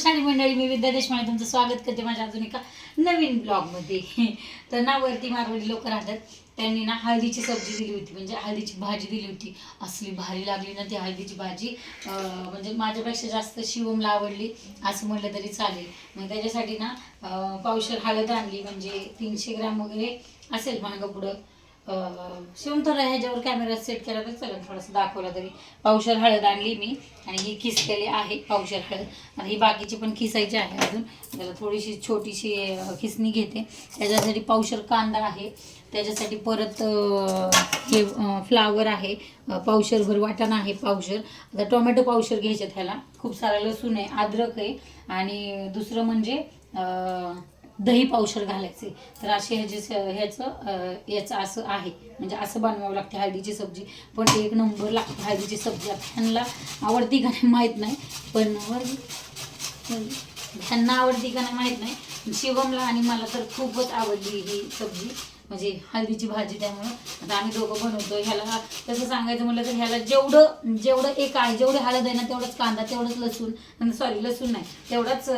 साडी मंडळी मी विद्या देशमाने तुमचं स्वागत करते माझ्या अजून एका नवीन ब्लॉगमध्ये. तर ना वरती मारवाडी लोक राहतात. त्यांनी ना हळदीची सब्जी दिली होती म्हणजे हळदीची भाजी दिली होती. असली भारी लागली ना ती हळदीची भाजी. म्हणजे माझ्यापेक्षा जास्त शिवमला आवडली असं म्हटलं तरी चालेल. मग त्याच्यासाठी ना पावशर हळद आणली म्हणजे तीनशे ग्रॅम वगैरे असेल मागं पुढं. अं, थोडा ह्याच्यावर कॅमेरा सेट केला तर चला थोडंसं दाखवला तरी. पावशर हळद आणली मी आणि ही किसलेली आहे पावशर हळद. आणि ही बाकीची पण किसायची आहे अजून. त्याला थोडीशी छोटीशी खिसणी घेते. त्याच्यासाठी पावशर कांदा आहे. त्याच्यासाठी परत हे फ्लावर आहे. पावशरभर वाटाणा आहे पावशर. आता टोमॅटो पावशर घ्यायचे ह्याला. खूप सारा लसूण आहे अद्रक आहे. आणि दुसरं म्हणजे दही पावशर घालायचे. तर असे ह्याचे ह्याचं याचं असं आहे. म्हणजे असं बनवावं लागते हळदीची सब्जी. पण एक नंबर लागते हळदीची सब्जी ह्यांना आवडती का नाही माहीत नाही. पण ह्यांना आवडती का नाही माहीत नाही. शिवमला आणि मला तर खूपच आवडली ही सब्जी. म्हणजे हळदीची भाजी त्यामुळं. आता आम्ही दोघं बनवतो. ह्याला तसं सांगायचं म्हटलं तर ह्याला जेवढं जेवढं एक आहे जेवढं हळद आहे ना तेवढंच कांदा तेवढंच लसूण. सॉरी लसूण नाही. तेवढाच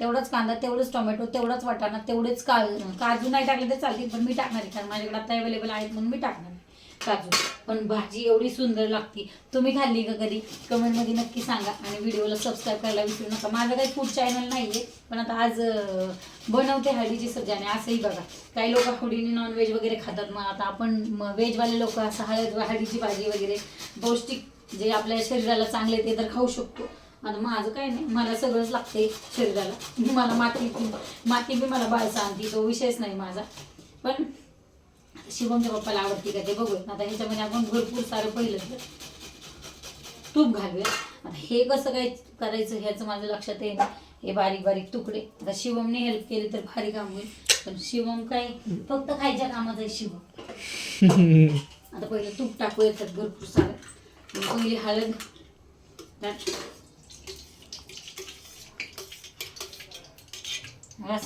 तेवढाच कांदा तेवढंच टोमॅटो तेवढाच वाटाणा तेवढेच का काजू नाही टाकले तर चालतील पण मी टाकणार आहे कारण माझ्याकडे आता अवेलेबल आहेत म्हणून मी टाकणार काजू. पण भाजी एवढी सुंदर लागते. तुम्ही खाल्ली का कधी? कमेंटमध्ये नक्की सांगा आणि व्हिडिओला सबस्क्राईब करायला विसरू नका. माझं काही फूड चॅनल नाही आहे पण आता आज बनवते हळदीची सब्जी आणि असंही बघा. काही लोक आवडीने नॉनव्हेज वगैरे खातात. मग आता आपण व्हेजवाले लोक असं हळद हळदीची भाजी वगैरे पौष्टिक जे आपल्या शरीराला चांगले ते तर खाऊ शकतो. आता माझं काय नाही मला सगळंच लागते शरीराला. मला माती माती बी मला बाळसा आणती तो विषयच नाही माझा. पण शिवमच्या पप्पाला आवडते का ते बघूया आता ह्याच्यामध्ये आपण भरपूर सारं पहिलं तर तूप घालूया. आता हे कसं काय करायचं ह्याचं माझं लक्षात येईल हे बारीक बारीक तुकडे. आता शिवमने हेल्प केली तर भारी काम होईल. पण शिवम काय फक्त खायच्या कामाचं आहे शिवम. आता पहिलं तूप टाकू येतात भरपूर सारं. पहिली हळद. टाक.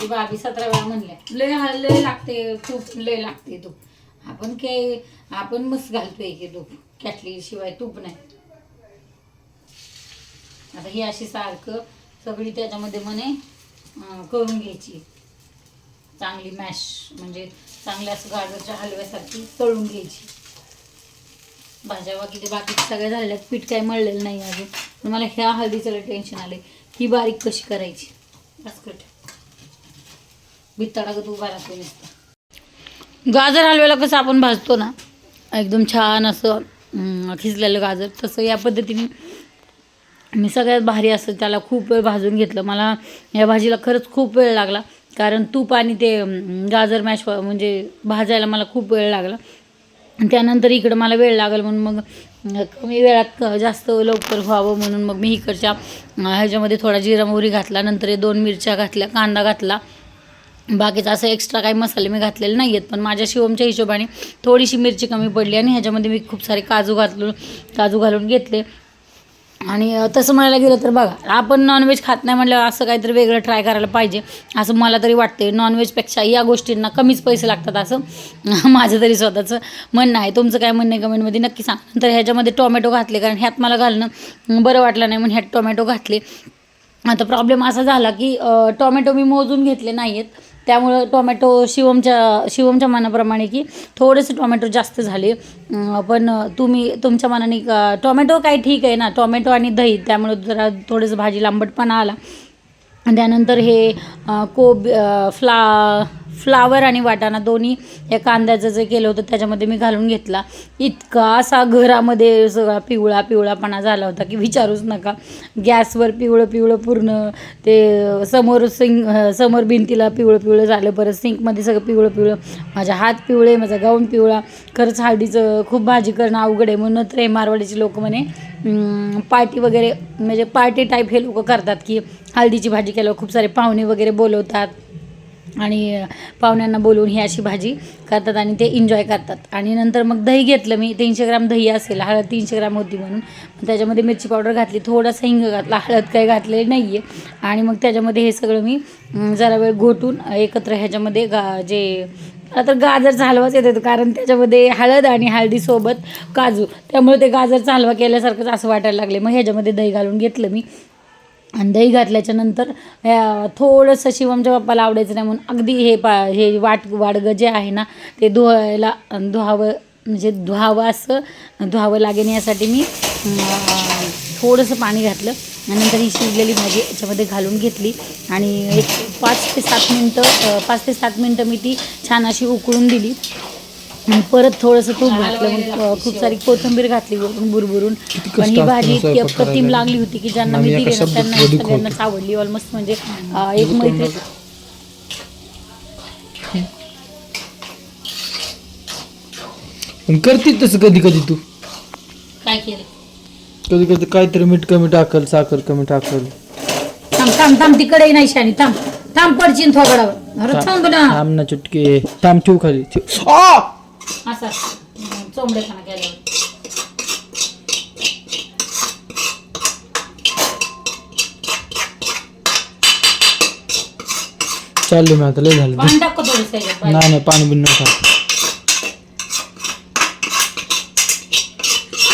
ती बाबी सतरा वेळा म्हणल्या लय हा- लय लागते तूप लय लागते तूप. आपण काय आपण मस्त घालतोय की तूप. कॅटली शिवाय तूप नाही. आता ही अशी सारखं सगळी त्याच्यामध्ये म्हणे करून घ्यायची. चांगली मॅश म्हणजे चांगल्या असं गाजरच्या हलव्यासारखी तळून घ्यायची. भाज्या वगैरे बाकी सगळ्या झाल्यात पीठ काही मळलेलं नाही अजून. मला ह्या हळदीचं टेन्शन आले ही बारीक कशी करायची? बस कट बित्ताडा उभा राहतो नुसतं. गाजर हलव्याला कसं आपण भाजतो ना एकदम छान असं अं, खिजलेलं गाजर तसं या पद्धतीने मी सगळ्यात भारी असं त्याला खूप वेळ भाजून घेतलं. मला या भाजीला खरंच खूप वेळ लागला. कारण तूप आणि ते गाजर मॅश म्हणजे भाजायला मला खूप वेळ लागला. त्यानंतर इकडं मला वेळ लागेल म्हणून मग कमी वेळात जास्त लवकर व्हावं म्हणून मग मी इकडच्या ह्याच्यामध्ये थोडा जिरा मोहरी घातला नंतर दोन मिरच्या घातल्या कांदा घातला. बाकीचं असं एक्स्ट्रा काही मसाले मी घातलेले नाही आहेत पण माझ्या शिवमच्या हिशोबाने थोडीशी मिरची कमी पडली आणि ह्याच्यामध्ये मी खूप सारे काजू घातलो काजू घालून घेतले. आणि तसं म्हणायला गेलं तर बघा आपण नॉनव्हेज खात नाही म्हटल्यावर असं काहीतरी वेगळं ट्राय करायला पाहिजे. असं मला तरी वाटते नॉनव्हेजपेक्षा या गोष्टींना कमीच पैसे लागतात असं. माझं तरी स्वतःचं म्हणणं आहे. तुमचं काय म्हणणं आहे कमेंटमध्ये नक्की सांग. नंतर ह्याच्यामध्ये टोमॅटो घातले कारण ह्यात मला घालणं बरं वाटलं नाही म्हणून ह्यात टोमॅटो घातले. आता प्रॉब्लेम असा झाला की टोमॅटो मी मोजून घेतले नाही आहेत त्यामुळं टोमॅटो शिवमच्या शिवमच्या मनाप्रमाणे की थोडेसे टोमॅटो जास्त झाले. पण तुम्ही तुमच्या मनाने का- टोमॅटो काय ठीक आहे ना? टोमॅटो आणि दही त्यामुळं जरा थोडंसं भाजी लांबटपणा आला. त्यानंतर हे कोब फ्ला फ्लावर आणि वाटाणा दोन्ही या कांद्याचं जे केलं होतं त्याच्यामध्ये मी घालून घेतला. इतका असा घरामध्ये सगळा पिवळा पिवळापणा झाला होता की विचारूच नका. गॅसवर पिवळं पिवळं पूर्ण ते समोर सिंक समोर भिंतीला पिवळं पिवळं झालं परत सिंकमध्ये सगळं पिवळं पिवळं माझा हात पिवळे माझा गाऊन पिवळा. खरंच हळदीचं खूप भाजी करणं अवघड आहे. म्हणून तर हे मारवाडीचे लोक म्हणे पार्टी वगैरे म्हणजे पार्टी टाईप हे लोक करतात की हळदीची भाजी केल्यावर खूप सारे पाहुणे वगैरे बोलवतात. आणि पाहुण्यांना बोलवून ही अशी भाजी करतात आणि ते एन्जॉय करतात. आणि नंतर मग दही घेतलं मी तीनशे ग्राम दही असेल हळद तीनशे ग्राम होती म्हणून. मग त्याच्यामध्ये मिरची पावडर घातली थोडासा हिंग घातला हळद काही घातलेली नाही आहे आणि मग त्याच्यामध्ये हे सगळं मी जरा वेळ घोटून एकत्र ह्याच्यामध्ये गा जे मला तर गाजरचा हलवाच येत होतो कारण त्याच्यामध्ये हळद आणि हळदीसोबत काजू. त्यामुळे ते गाजरचा हलवा केल्यासारखंच असं वाटायला लागले मग ह्याच्यामध्ये दही घालून घेतलं मी. आणि दही घातल्याच्यानंतर थोडंसं शिवमच्या बाप्पाला आवडायचं नाही म्हणून अगदी हे पा हे वाट वाडगं जे आहे ना ते धुवायला धुवावं म्हणजे धुवावं असं धुवावं लागेल यासाठी मी थोडंसं पाणी घातलं. आणि नंतर ही शिजलेली भाजी याच्यामध्ये घालून घेतली. आणि एक पाच ते सात मिनटं पाच ते सात मिनटं मी ती छान अशी उकळून दिली. परत थोडंसं तूप घातलं खूप सारी कोथिंबीर घातली बुरबुरून. पण ही भाजी इतकी अप्रतिम? लागली होती की ज्यांना मी दिली ना त्यांना सगळ्यांनाच आवडली ऑलमोस्ट म्हणजे एक मैत्री. करते तसं कधी कधी तू? काय केलं? कधी कधी काहीतरी मीठ कमी टाकल साखर कमी टाकल. थांब थांब थांब तिकडे नाही शानी थांब. थांब पडशील थोबडावर. अरे थांब. ना. चुटके. थांब ठेव खाली. आ! असा चोंबडेखाना केल्यावर. चाललो मी आता लय झालं पाणी टाकतो थोडंसं याच्यात. नाही नाही पाणी बिन नका.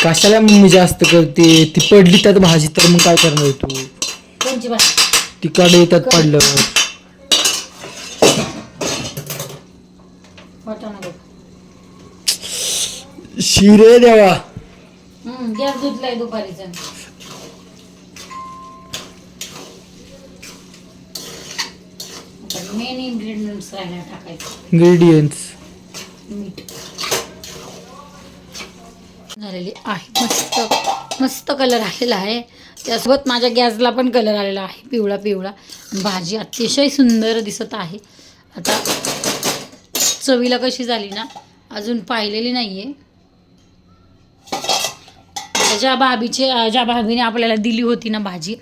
कशाला मम्मी जास्त करते? ती पडली त्यात भाजी तर मग काय करणार तू? कोणची भाजी? ती कडे येतात पडल्यावर वाटाणा बघ शिरे देवा. हम्म गॅस धुतलाय दुपारीचा. मेन इन्ग्रेडियंट्स राहिला टाकायचं इंग्रेडियंट्स मीठ. झालेली आहे. मस्त मस्त कलर आलेला आहे. त्यासोबत माझ्या गॅसला पण कलर आलेला आहे. पिवळा पिवळा. भाजी अतिशय सुंदर दिसत आहे. आता चवीला कशी झाली ना अजून पाहिलेली नाही आहे ज्या भाभीचे ज्या भाभीने आपल्याला दिली होती ना भाजी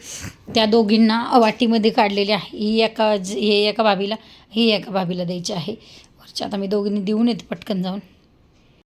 त्या दोघींना वाटीमध्ये काढलेली आहे. ही एका ज- हे एका भाभीला ही एका भाभीला द्यायची आहे. वरच्या आता मी दोघींनी देऊन येते पटकन जाऊन.